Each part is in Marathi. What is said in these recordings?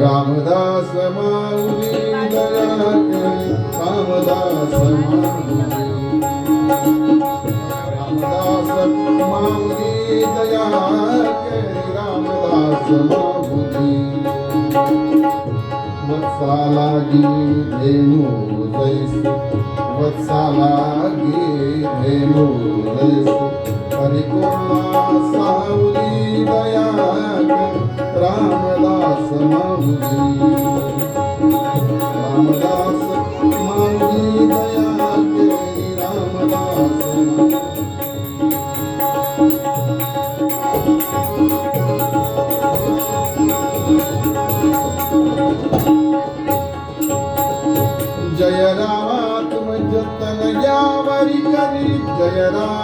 रामदास माऊली रामदास माऊली रामदास माऊली दया रामदास माऊली वत्साला गी धेनु दैस वत्साला गी धेनु दैस परिपूर्ण साऊली दया रामदास माऊली. रामदास माऊली दया केली रामदास. जय रामात्म जतन यावरी करी. जय राम.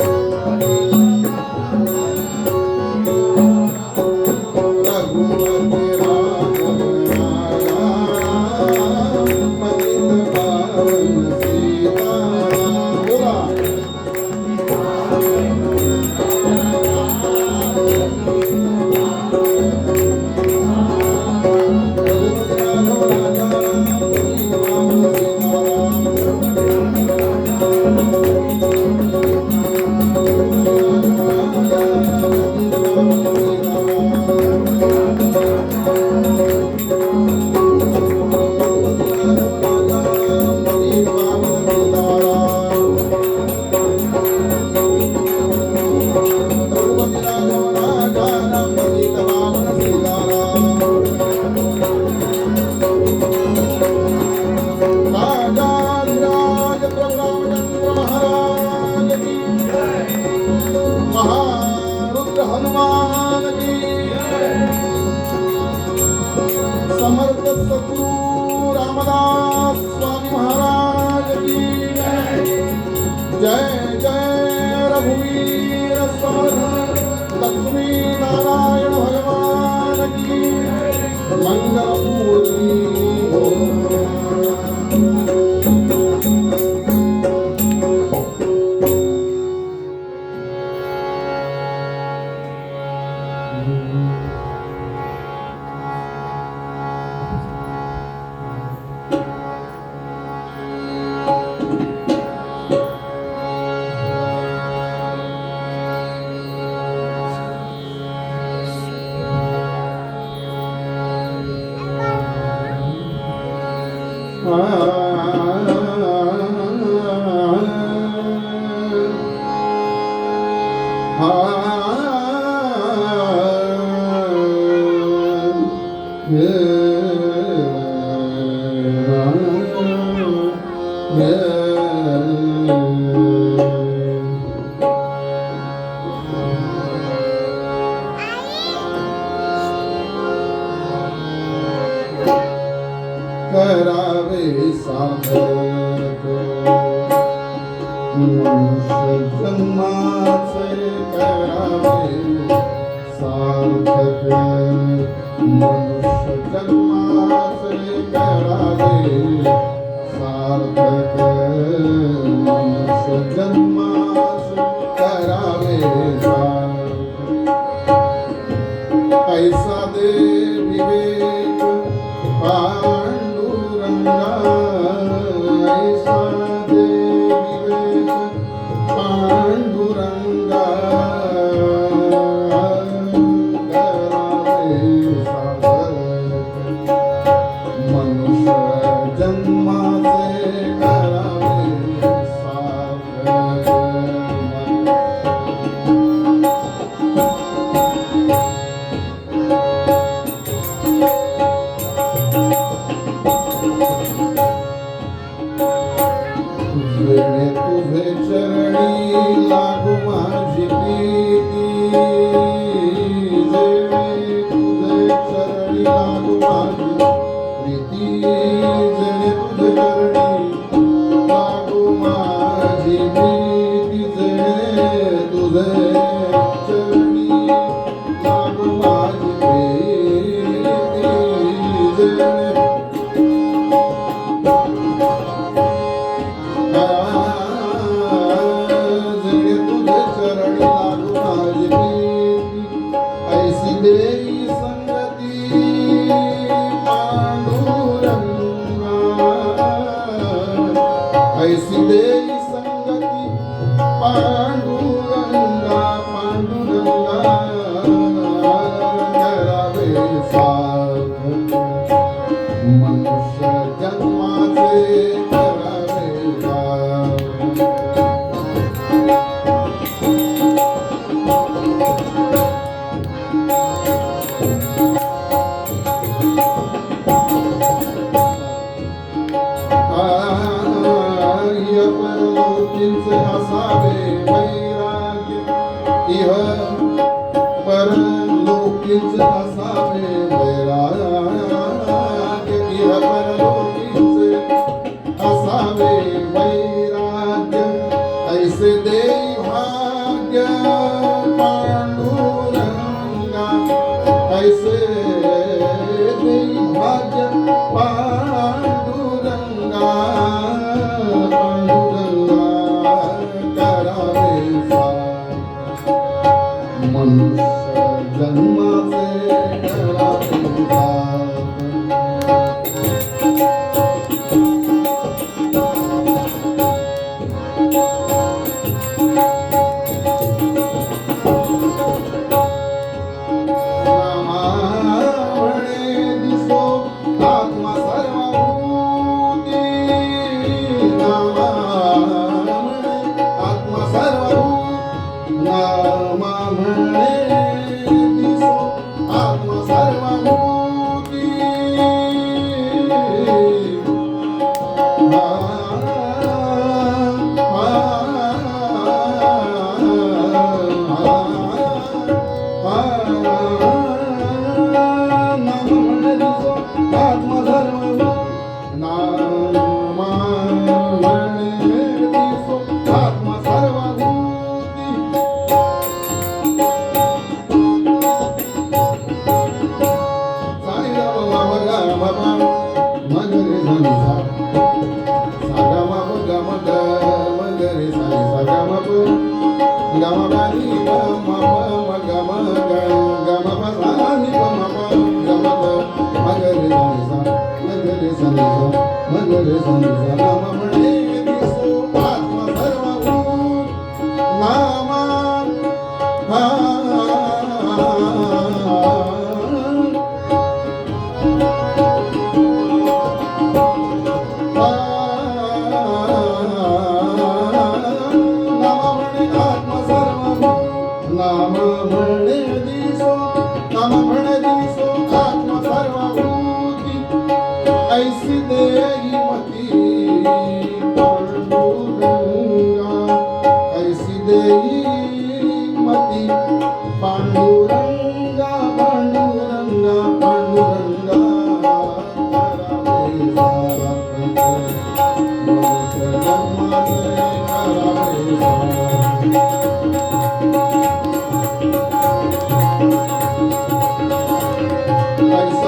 হরে 嗯。वेणे तुझे लागू माझी प्रीती. जेणे तुझे चरणी लागू माझी प्रीती. जेणे तुझे चरणी लागू माझी प्रीती. esse Deus.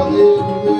poder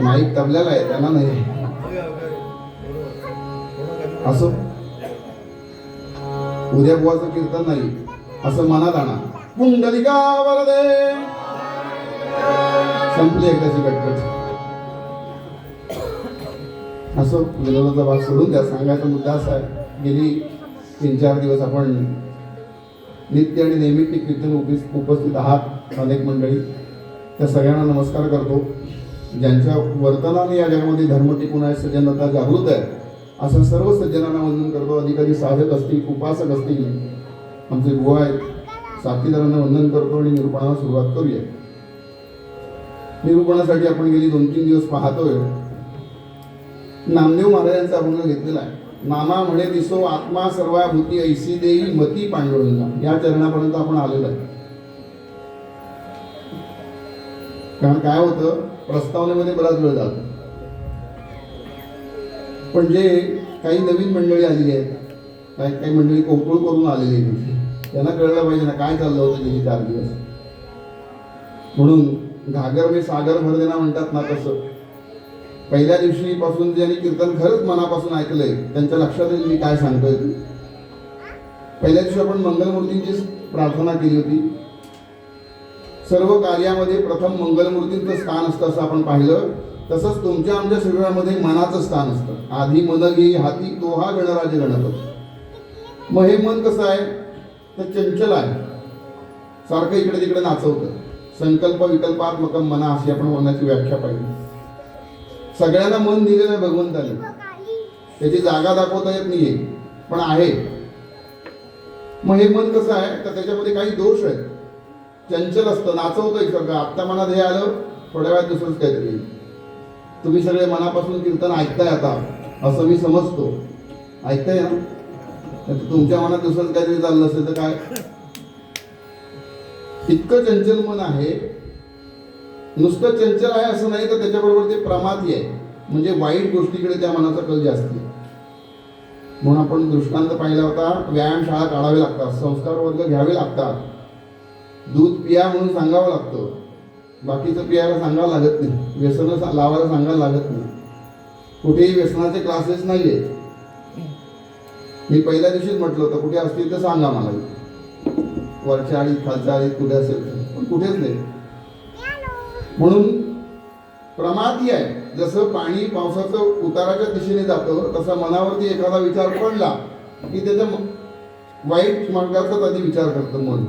माईक तबल्याला आहे त्यांना नाही. असो. उद्या बुवाचं कीर्तन नाही असं मनात आणा. पुंडलिका वरदे. संपली एकदाची कटकट असो विनोदाचा भाग सोडून द्या. सांगायचा मुद्दा असा आहे गेली तीन चार दिवस आपण नित्य आणि नैमित्तिक कीर्तन उपस्थित उपस्थित आहात अनेक मंडळी. त्या सगळ्यांना नमस्कार करतो. ज्यांच्या वर्तनाने या जगामध्ये धर्म टिकून आहे सज्जनता जागृत आहे. असं सर्व सज्जनांना वंदन करतो. अधिकारी साधक असतील उपासक असतील आमचे बुवा आहेत साथीदारांना वंदन करतो आणि निरूपणाला सुरुवात करूया. निरूपणासाठी आपण गेली दोन तीन दिवस पाहतोय. नामदेव महाराजांचा अभंग घेतलेला आहे. नामा म्हणे दिसो आत्मा सर्वाभूती ऐसी देई मती पांडुरंगा. या चरणापर्यंत आपण आलेलो आहे. कारण काय होतं? प्रस्तावनेमध्ये बराच वेळ जातो. पण जे काही नवीन मंडळी आलेली आहेत काही काही मंडळी कौतुळ करून आलेली आहेत त्यांना कळलं पाहिजे ना काय चाललं होतं गेली चार दिवस. म्हणून घागर मे सागर भर देना म्हणतात ना तसं पहिल्या दिवशीपासून ज्यांनी कीर्तन खरंच मनापासून ऐकलंय त्यांच्या लक्षात येईल मी काय सांगतोय. ते. पहिल्या दिवशी आपण मंगलमूर्तींची प्रार्थना केली होती. सर्व कार्यामध्ये प्रथम मंगलमूर्तींचं स्थान असतं असं आपण पाहिलं. तसंच तुमच्या आमच्या शरीरामध्ये मनाचं स्थान असतं. आधी मन घे हाती तो हा गणराज गणपती. मग हे मन कसं आहे? तर चंचल आहे. सारखं इकडे तिकडे नाचवतं. संकल्प विकल्पात्मक मना अशी आपण मनाची व्याख्या पाहिली. सगळ्यांना मन दिलेलं आहे भगवंताने. त्याची जागा दाखवता येत नाहीये पण आहे. मग हे मन कसं आहे? तर त्याच्यामध्ये काही दोष आहेत. चंचल असतं नाचवतोय सगळं. आत्ता मनात हे आलं थोड्या वेळात दुसरंच काहीतरी. तुम्ही सगळे मनापासून कीर्तन ऐकताय आता असं मी समजतो. ऐकताय ना? तुमच्या मनात दुसरंच काहीतरी चाललं असेल तर काय? इतकं चंचल मन आहे. नुसतं चंचल आहे असं नाही तर त्याच्याबरोबर ते प्रमादी आहे. म्हणजे वाईट गोष्टीकडे त्या मनाचा कल जास्त आहे. म्हणून आपण दृष्टांत पाहिला होता व्यायामशाळा काढावी लागतात संस्कार वर्ग घ्यावे लागतात. दूध पिया म्हणून सांगावं लागतं. बाकीचं पियाला सांगावं लागत नाही. व्यसन लावायला सांगायला लागत नाही. कुठेही व्यसनाचे क्लासेस नाही आहेत मी पहिल्या दिवशीच म्हटलं होतं कुठे असतील तर सांगा मला. वरच्या आळी खालच्या आळीत कुठे असेल तर. पण कुठेच नाही. म्हणून प्रमादी आहे. जसं पाणी पावसाचं उताराच्या दिशेने जातं तसा मनावरती एखादा विचार पडला की त्याचा वाईट मार्गाचाच आधी विचार करतं मन.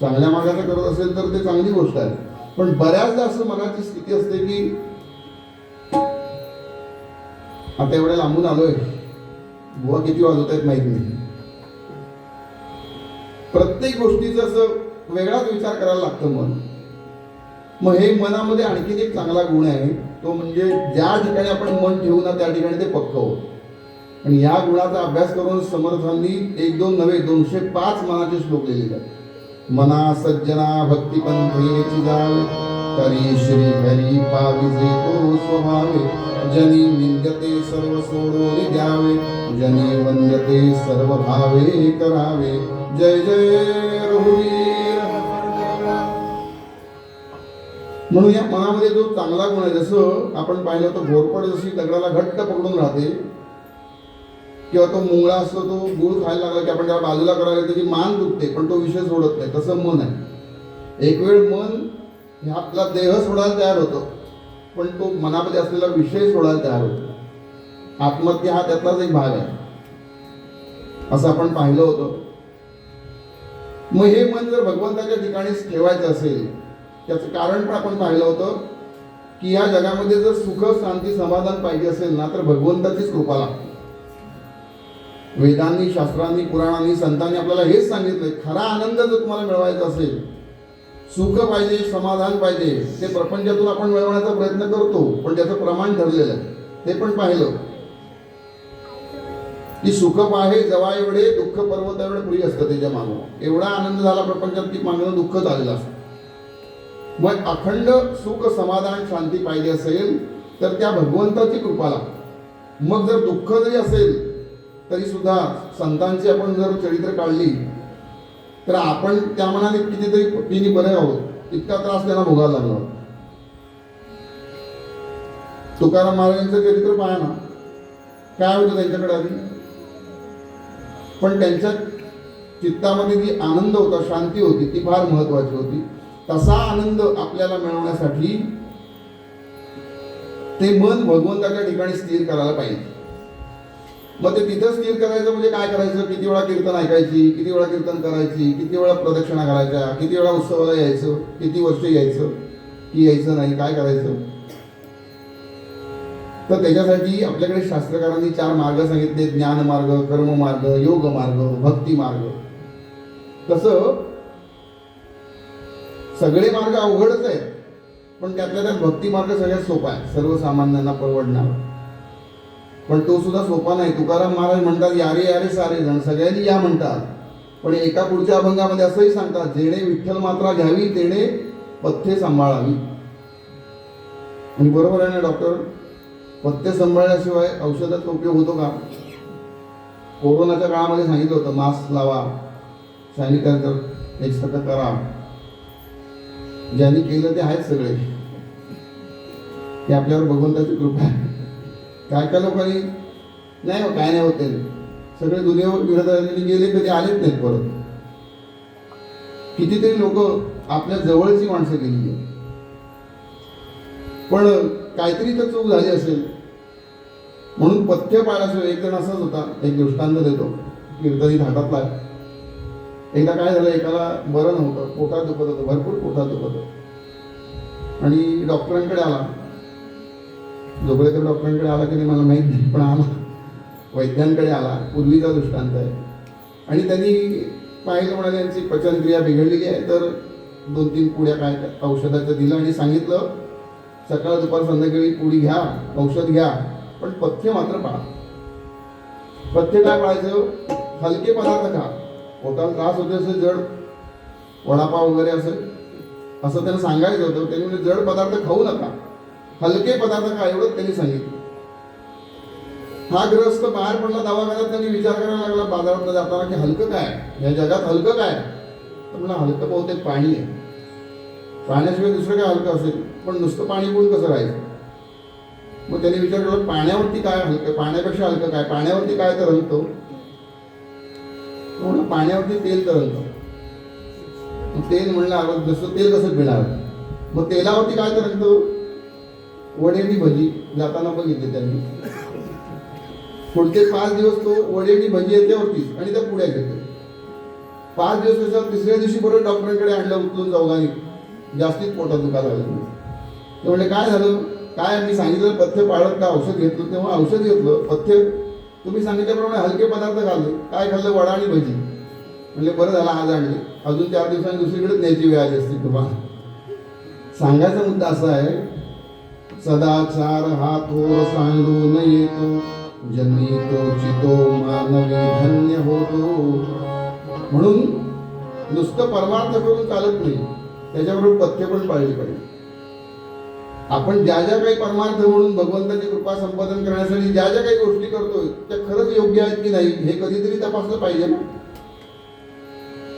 चांगल्या मार्गाचा करत असेल तर ते चांगली गोष्ट आहे. पण बऱ्याचदा असं मनाची स्थिती असते की आता एवढ्या लांबून आलोय बुवा किती वाजवत आहेत माहीत नाही प्रत्येक गोष्टीचं असं वेगळाच विचार करायला लागतं मन. मग हे मनामध्ये आणखीन एक चांगला गुण आहे तो म्हणजे ज्या ठिकाणी आपण मन ठेवू ना त्या ठिकाणी ते पक्क होत. आणि या गुणाचा अभ्यास करून समर्थांनी एक दोन नव्हे दोनशे पाच मनाचे श्लोक लिहिलेले आहेत मना सज्जना भक्तिपंथेची जावे तरी श्री हरी पाविजे तो स्वभावे। जनी निंदते सर्व सोडून द्यावे जनी वंदते सर्व भावे करावे। जय जय रघुवीर। म्हणून या मनामध्ये जो चांगला गुण आहे जसं आपण पाहिलं तर घोरपड जशी दगडाला घट्ट पकडून राहते किंवा तो मुंगळा असतो तो गुळ खायला लागला की आपण त्याला बाजूला करायला त्याची मान दुखते पण तो विषय सोडत नाही. तसं मन आहे. एक वेळ मन हे आपला देह सोडायला तयार होतो पण तो मनामध्ये असलेला विषय सोडायला तयार होतो. आत्महत्या हा त्यातलाच एक भाग आहे. असं आपण पाहिलं होतं. मग हे मन जर भगवंताच्या ठिकाणीच ठेवायचं असेल त्याचं कारण पण आपण पाहिलं होतं की या जगामध्ये जर सुख शांती समाधान पाहिजे असेल ना तर भगवंताचीच कृपा लागते. वेदांनी शास्त्रांनी पुराणांनी संतांनी आपल्याला हेच सांगितलंय खरा आनंद जर तुम्हाला मिळवायचा असेल सुख पाहिजे समाधान पाहिजे ते प्रपंचातून आपण मिळवण्याचा प्रयत्न करतो पण त्याचं प्रमाण ठरलेलं आहे. ते पण पाहिलं. की सुख पाहे जवा एवढे दुःख पर्वत एवढे प्रिय असतं त्याच्या मागं. एवढा आनंद झाला प्रपंचात की मागणं दुःख झालेलं असतं. मग अखंड सुख समाधान शांती पाहिजे असेल तर त्या भगवंताची कृपा लागते. मग जर दुःख जरी असेल तरी सुद्धा संतांची आपण जर चरित्र काढली तर आपण त्या मनाने कितीतरी पटीने बरे आहोत इतका त्रास त्यांना भोगायला लागला. तुकाराम महाराजांचं चरित्र पाहा ना. काय होतं त्यांच्याकडे आधी? पण त्यांच्या चित्तामध्ये जी आनंद होता शांती होती ती फार महत्वाची होती. तसा आनंद आपल्याला मिळवण्यासाठी ते मन भगवंताच्या ठिकाणी स्थिर करायला पाहिजे. मग ते तिथं स्थिर करायचं म्हणजे काय करायचं? किती वेळा कीर्तन ऐकायची? किती वेळा कीर्तन करायची? किती वेळा प्रदक्षिणा करायच्या? किती वेळा उत्सवाला यायचं? किती वर्ष यायचं? की यायचं नाही? काय करायचं? तर त्याच्यासाठी आपल्याकडे शास्त्रकारांनी चार मार्ग सांगितले. ज्ञान मार्ग कर्म मार्ग योग मार्ग भक्ती मार्ग. तसं सगळे मार्ग अवघडच आहेत. पण त्यातल्या त्यात भक्ती मार्ग सगळ्यात सोपा आहे. सर्वसामान्यांना परवडणार. पण तो सुद्धा सोपा नाही. तुकाराम महाराज म्हणतात यारे यारे सारे जण. सगळ्यांनी या म्हणतात. पण एका पुढच्या अभंगामध्ये असंही सांगतात जेणे विठ्ठल मात्रा घ्यावी तेणे पथ्ये सांभाळावी. आणि बरोबर आहे ना डॉक्टर? पथ्य सांभाळल्याशिवाय औषधाचा उपयोग होतो का? कोरोनाच्या काळामध्ये सांगितलं होतं मास्क लावा सॅनिटायझर एक करा. ज्यांनी केलं ते आहेत सगळे. ते आपल्यावर भगवंताची कृपा आहे. काय काय लोकांनी नाही हो काय नाही होत ते. सगळे दुनियावर फिरत गेले कधी आलेच नाहीत परत. कितीतरी लोक आपल्या जवळची माणसं गेली पण काहीतरी तर चूक झाली असेल. म्हणून पथ्य पाळायचं एक जण असाच होता एक दृष्टांत देतो कीर्तनी घाटातला एकदा काय झालं एकाला बरं नव्हतं पोटात दुखत होतं भरपूर पोटात दुखत होतं. आणि डॉक्टरांकडे आला. जोगळेकर डॉक्टरांकडे आला की नाही मला माहीत नाही पण आला वैद्यांकडे आला पूर्वीचा दृष्टांत आहे. आणि त्यांनी पाहिलं म्हणाले यांची पचनक्रिया बिघडलेली आहे तर दोन तीन पुड्या काय औषधाचं दिलं आणि सांगितलं सकाळ दुपार संध्याकाळी पुडी घ्या औषध घ्या पण पथ्य मात्र पाळा. पथ्य काय पाळायचं? हलके पदार्थ खा. पोटाला त्रास होते असं जड वडापाव वगैरे असं असं त्यांना सांगायचं होतं. त्यांनी जड पदार्थ खाऊ नका. हलके पदार्थ खा एवढंच त्यांनी सांगितलं. हा ग्रस्त बाहेर पडला दवाखान्यात त्यांनी विचार करायला लागला बाजारात जाताना की हलकं काय? या जगात हलकं काय? तर म्हणलं हलकं बहुतेक पाणी आहे. पाण्याशिवाय दुसरं काय हलकं असेल? पण नुसतं पाणी पिऊन कसं राहायचं? मग त्यांनी विचार केला पाण्यावरती काय हलकं? पाण्यापेक्षा हलकं काय? पाण्यावरती काय तरंगतो म्हणून पाण्यावरती तेल तर मग तेल म्हणलं अगं जसं तेल कसं पिणार. मग तेलावरती काय तरंगतं वडेडी भजी जाताना बघितले त्यांनी. पुढचे पाच दिवस तो वडेडी भजी याच्यावरतीच आणि त्या पुढ्या घेतो पाच दिवस त्याच्या तिसऱ्या दिवशी बरोबर डॉक्टरांकडे आणलं उचलून चौघांनी. जास्तीच पोटात दुखायला लागलं ते म्हणले काय झालं? काय मी सांगितलं? पथ्य पाळत का औषध घेतलं? तेव्हा औषध घेतलं पथ्य. तुम्ही सांगितल्याप्रमाणे हलके पदार्थ खाल्ले. काय खाल्लं? वडा आणि भजी. म्हणले बरं झालं आज आणले. अजून चार दिवसांनी दुसरीकडेच न्यायची वेळ आली असती तुम्हाला. सांगायचा मुद्दा असा आहे सदाचार हा थोर न येतो जनितो चितो मानवी धन्य होतो. म्हणून नुसतं परमार्थ करून चालत नाही. त्याच्याबरोबर पथ्य पण पाळली पाहिजे. आपण ज्या ज्या काही परमार्थ म्हणून भगवंताची कृपा संपादन करण्यासाठी ज्या ज्या काही गोष्टी करतोय त्या खरंच योग्य आहेत की नाही हे कधीतरी तपासलं पाहिजे ना?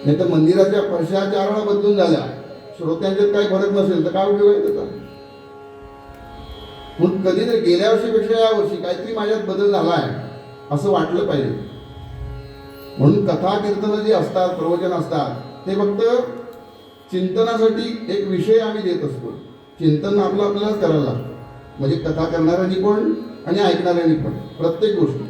नाही तर मंदिराच्या फरशा बदलून झाल्या. श्रोत्यांच्यात काही फरक नसेल तर काय उपयोग आहे त्याचा? म्हणून कधीतरी गेल्या वर्षीपेक्षा या वर्षी काहीतरी माझ्यात बदल झाला आहे असं वाटलं पाहिजे. म्हणून कथा कीर्तन जी असतात प्रवचन असतात ते फक्त चिंतनासाठी एक विषय आम्ही देत असतो. चिंतन आपलं आपल्यालाच करायला लागतं. म्हणजे कथा करणाऱ्यांनी पण आणि ऐकणाऱ्यांनी पण प्रत्येक गोष्टी.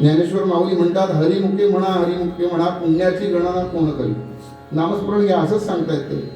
ज्ञानेश्वर माऊली म्हणतात हरिमुखे म्हणा हरिमुखे म्हणा पुण्याची गणना कोण करी? नामस्मरण घ्या असंच सांगतायत ते.